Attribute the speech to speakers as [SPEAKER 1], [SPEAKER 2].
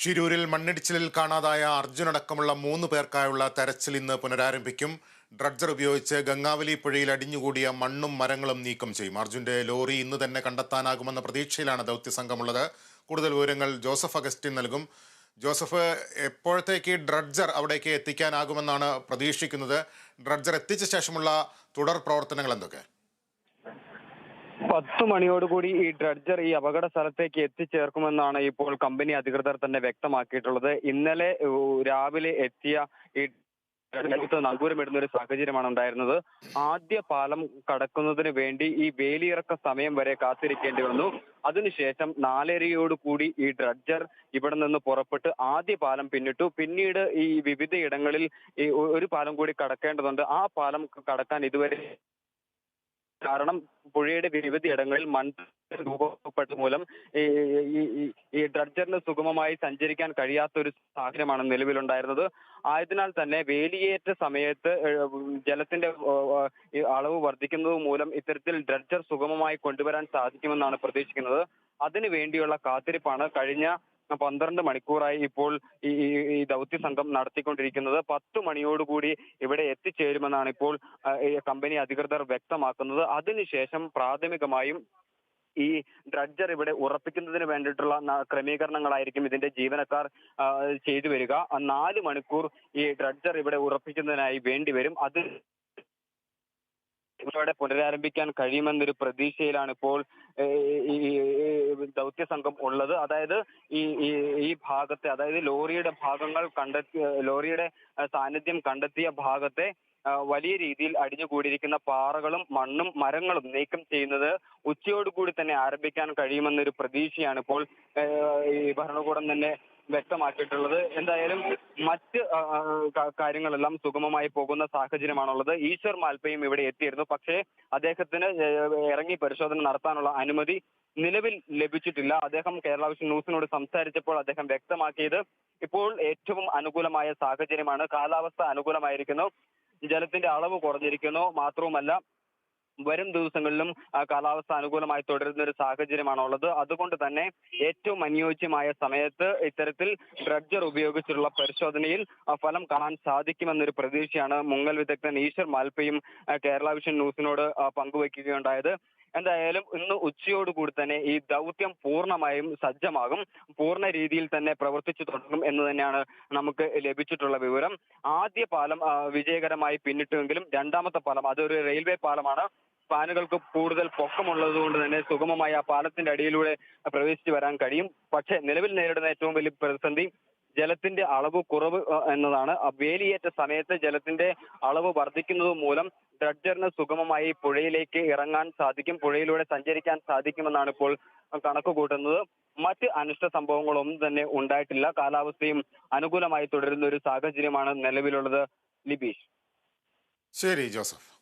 [SPEAKER 1] ഷിരൂരിൽ മണ്ണിടിച്ചിലിൽ കാണാതായ അർജുനടക്കമുള്ള മൂന്ന് പേർക്കായുള്ള തെരച്ചിൽ ഇന്ന് പുനരാരംഭിക്കും. ഡ്രഡ്ജർ ഉപയോഗിച്ച് ഗംഗാവലി പുഴയിൽ അടിഞ്ഞുകൂടിയ മണ്ണും മരങ്ങളും നീക്കം ചെയ്യും. അർജുന്റെ ലോറി ഇന്ന് തന്നെ കണ്ടെത്താനാകുമെന്ന പ്രതീക്ഷയിലാണ് ദൗത്യസംഘമുള്ളത്. കൂടുതൽ വിവരങ്ങൾ ജോസഫ് അഗസ്റ്റിൻ നൽകും. ജോസഫ് എപ്പോഴത്തേക്ക് ഡ്രഡ്ജർ അവിടേക്ക് എത്തിക്കാനാകുമെന്നാണ് പ്രതീക്ഷിക്കുന്നത്? ഡ്രഡ്ജർ എത്തിച്ച ശേഷമുള്ള തുടർ പ്രവർത്തനങ്ങൾ എന്തൊക്കെ?
[SPEAKER 2] പത്ത് മണിയോടുകൂടി ഈ ഡ്രഡ്ജർ ഈ അപകട സ്ഥലത്തേക്ക് എത്തിച്ചേർക്കുമെന്നാണ് ഇപ്പോൾ കമ്പനി അധികൃതർ തന്നെ വ്യക്തമാക്കിയിട്ടുള്ളത്. ഇന്നലെ രാവിലെ എത്തിയ ഈ ഡ്രഡ്ജർ നങ്കൂരമിടുന്ന ഒരു സാഹചര്യമാണ് ഉണ്ടായിരുന്നത്. ആദ്യ പാലം കടക്കുന്നതിന് വേണ്ടി ഈ വേലിയിറക്ക സമയം വരെ കാത്തിരിക്കേണ്ടി വന്നു. അതിനുശേഷം നാലരയോടുകൂടി ഈ ഡ്രഡ്ജർ ഇവിടെ നിന്ന് പുറപ്പെട്ട് ആദ്യ പാലം പിന്നിട്ടു. പിന്നീട് ഈ വിവിധ ഇടങ്ങളിൽ ഒരു പാലം കൂടി കടക്കേണ്ടതുണ്ട്. ആ പാലം കടക്കാൻ ഇതുവരെ കാരണം പുഴയുടെ വിവിധ ഇടങ്ങളിൽ മണ്ണ് രൂപപ്പെട്ട മൂലം ഈ ഡ്രഡ്ജറിന് സുഗമമായി സഞ്ചരിക്കാൻ കഴിയാത്ത ഒരു സാഹചര്യമാണ് നിലവിലുണ്ടായിരുന്നത്. ആയതിനാൽ തന്നെ വേലിയേറ്റ സമയത്ത് ജലത്തിന്റെ അളവ് വർദ്ധിക്കുന്നത് മൂലം ഇത്തരത്തിൽ ഡ്രഡ്ജർ സുഗമമായി കൊണ്ടുവരാൻ സാധിക്കുമെന്നാണ് പ്രതീക്ഷിക്കുന്നത്. അതിനു വേണ്ടിയുള്ള കാത്തിരിപ്പാണ് കഴിഞ്ഞ പന്ത്രണ്ട് മണിക്കൂറായി ഇപ്പോൾ ഈ ഈ- ദൗത്യ സംഘം നടത്തിക്കൊണ്ടിരിക്കുന്നത്. പത്ത് മണിയോടുകൂടി ഇവിടെ എത്തിച്ചേരുമെന്നാണ് ഇപ്പോൾ കമ്പനി അധികൃതർ വ്യക്തമാക്കുന്നത്. അതിനുശേഷം പ്രാഥമികമായും ഈ ഡ്രഡ്ജർ ഇവിടെ ഉറപ്പിക്കുന്നതിന് വേണ്ടിയിട്ടുള്ള ക്രമീകരണങ്ങളായിരിക്കും ഇതിന്റെ ജീവനക്കാർ ചെയ്തു വരിക. നാല് മണിക്കൂർ ഈ ഡ്രഡ്ജർ ഇവിടെ ഉറപ്പിക്കുന്നതിനായി വേണ്ടിവരും അത് ഇവിടെ പുനരാരംഭിക്കാൻ കഴിയുമെന്നൊരു പ്രതീക്ഷയിലാണ് ഇപ്പോൾ ഈ ഈ ദൗത്യ സംഘം ഉള്ളത്. അതായത് ഈ ഈ ഭാഗത്തെ അതായത് ലോറിയുടെ ഭാഗങ്ങൾ കണ്ടെത്തിയ ലോറിയുടെ സാന്നിധ്യം കണ്ടെത്തിയ ഭാഗത്തെ വലിയ രീതിയിൽ അടിഞ്ഞുകൂടിയിരിക്കുന്ന പാറകളും മണ്ണും മരങ്ങളും നീക്കം ചെയ്യുന്നത് ഉച്ചയോടുകൂടി തന്നെ ആരംഭിക്കാൻ കഴിയുമെന്നൊരു പ്രതീക്ഷയാണ് ഇപ്പോൾ ഈ ഭരണകൂടം തന്നെ വ്യക്തമാക്കിയിട്ടുള്ളത്. എന്തായാലും മറ്റ് കാര്യങ്ങളെല്ലാം സുഗമമായി പോകുന്ന സാഹചര്യമാണുള്ളത്. ഈശ്വർ മാൽപ്പയും ഇവിടെ എത്തിയിരുന്നു. പക്ഷേ അദ്ദേഹത്തിന് ഇറങ്ങി പരിശോധന നടത്താനുള്ള അനുമതി നിലവിൽ ലഭിച്ചിട്ടില്ല. അദ്ദേഹം കേരള വിഷൻ ന്യൂസിനോട് സംസാരിച്ചപ്പോൾ അദ്ദേഹം വ്യക്തമാക്കിയത് ഇപ്പോൾ ഏറ്റവും അനുകൂലമായ സാഹചര്യമാണ്. കാലാവസ്ഥ അനുകൂലമായിരിക്കുന്നു. ജലത്തിന്റെ അളവ് കുറഞ്ഞിരിക്കുന്നു. മാത്രവുമല്ല വരും ദിവസങ്ങളിലും കാലാവസ്ഥ അനുകൂലമായി തുടരുന്ന ഒരു സാഹചര്യമാണ് ഉള്ളത് അതുകൊണ്ട് തന്നെ ഏറ്റവും അനുയോജ്യമായ സമയത്ത് ഇത്തരത്തിൽ ഡ്രഡ്ജർ ഉപയോഗിച്ചുള്ള പരിശോധനയിൽ ഫലം കാണാൻ സാധിക്കുമെന്നൊരു പ്രതീക്ഷയാണ് മുങ്ങൽ വിദഗ്ധൻ ഈശ്വർ മാൽപ്പയും കേരള വിഷൻ ന്യൂസിനോട് പങ്കുവയ്ക്കുകയുണ്ടായത്. എന്തായാലും ഇന്ന് ഉച്ചയോടുകൂടി തന്നെ ഈ ദൗത്യം പൂർണമായും സജ്ജമാകും. പൂർണ രീതിയിൽ തന്നെ പ്രവർത്തിച്ചു തുടങ്ങും എന്ന് തന്നെയാണ് നമുക്ക് ലഭിച്ചിട്ടുള്ള വിവരം. ആദ്യ പാലം വിജയകരമായി പിന്നിട്ടുവെങ്കിലും രണ്ടാമത്തെ പാലം അതൊരു റെയിൽവേ പാലമാണ്. സ്പാനുകൾക്ക് കൂടുതൽ പൊക്കമുള്ളത് കൊണ്ട് തന്നെ സുഗമമായി ആ പാലത്തിന്റെ അടിയിലൂടെ പ്രവേശിച്ചു വരാൻ കഴിയും. പക്ഷേ നിലവിൽ നേരിടുന്ന ഏറ്റവും വലിയ പ്രതിസന്ധി ജലത്തിന്റെ അളവ് കുറവ് എന്നതാണ്. വേലിയേറ്റ സമയത്ത് ജലത്തിന്റെ അളവ് വർദ്ധിക്കുന്നത് മൂലം ഡ്രഡ്ജറിന് സുഗമമായി പുഴയിലേക്ക് ഇറങ്ങാൻ സാധിക്കും പുഴയിലൂടെ സഞ്ചരിക്കാൻ സാധിക്കുമെന്നാണ് ഇപ്പോൾ കണക്ക് കൂട്ടുന്നത്. മറ്റ് അനിഷ്ട സംഭവങ്ങളൊന്നും തന്നെ ഉണ്ടായിട്ടില്ല. കാലാവസ്ഥയും അനുകൂലമായി തുടരുന്ന ഒരു സാഹചര്യമാണ് നിലവിലുള്ളത്. ലിബീഷ്.
[SPEAKER 1] ശരി ജോസഫ്.